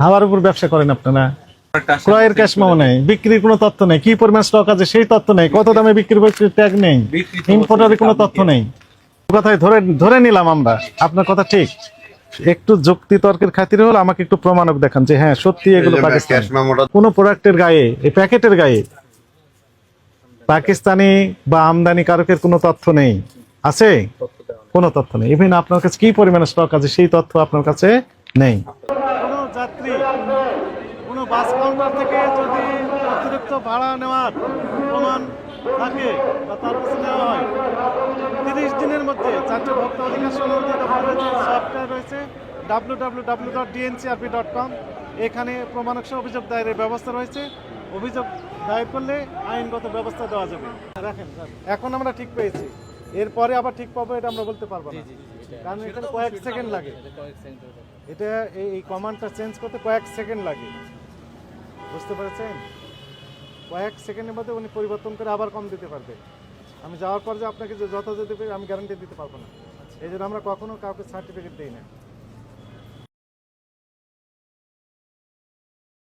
হাওয়ার উপর ব্যবসা করেন আপনারা? ক্রয়ের ক্যাশ মাও নেই বিক্রির কোনো তথ্য নেই। কি পরিমাণ স্টক আছে সেই তথ্য নেই। কত দামে বিক্রি করছে ট্যাগ নেই। ইম্পোর্টারের কোনো তথ্য নেই। কথাই ধরে ধরে নিলাম আমরা। আপনার কথা ঠিক। একটু যুক্তি তর্কের খাতিরে হলো আমাকে একটু প্রমাণক দেখান যে হ্যাঁ সত্যি এগুলো পাকিস্তান। কোন প্রোডাক্টের গায়ে এই প্যাকেটের গায়ে পাকিস্তানি বা আমদানি কারকের কোনো তথ্য নেই। আছে? কোনো তথ্য নেই। ইভেন আপনার কাছে কি পরিমাণে স্টক আছে সেই তথ্য আপনার কাছে নেই। যাত্রী কোনো বাস কাউন্টার থেকে যদি অতিরিক্ত ভাড়া নেওয়ার প্রমাণ থাকে বা তার কাছে নেওয়া হয়। তিরিশ দিনের মধ্যে জাতীয় ভোক্তা অধিকার সমিতি যে সফটওয়্যার রয়েছে W W W dot DNCRP dot com এখানে প্রমাণক অভিযোগ দায়েরের ব্যবস্থা রয়েছে। অভিযোগ দায়ের করলে আইনগত ব্যবস্থা দেওয়া যাবে। রাখেন। এখন আমরা ঠিক পেয়েছি। এরপরে আবার ঠিক পাবো, এটা আমরা বলতে পারব না। কারণ এখানে কয়েক সেকেন্ড লাগে। এটা এই এই কমান্ডটা চেঞ্জ করতে কয়েক সেকেন্ড লাগে। বুঝতে পেরেছেন? কয়েক সেকেন্ডের মধ্যে উনি পরিবর্তন করে আবার কম দিতে পারবে। আমি যাওয়ার পর যে আপনাকে যে যথাযথ আমি গ্যারান্টি দিতে পারব না। এই জন্য আমরা কখনো কাউকে সার্টিফিকেট দিই না।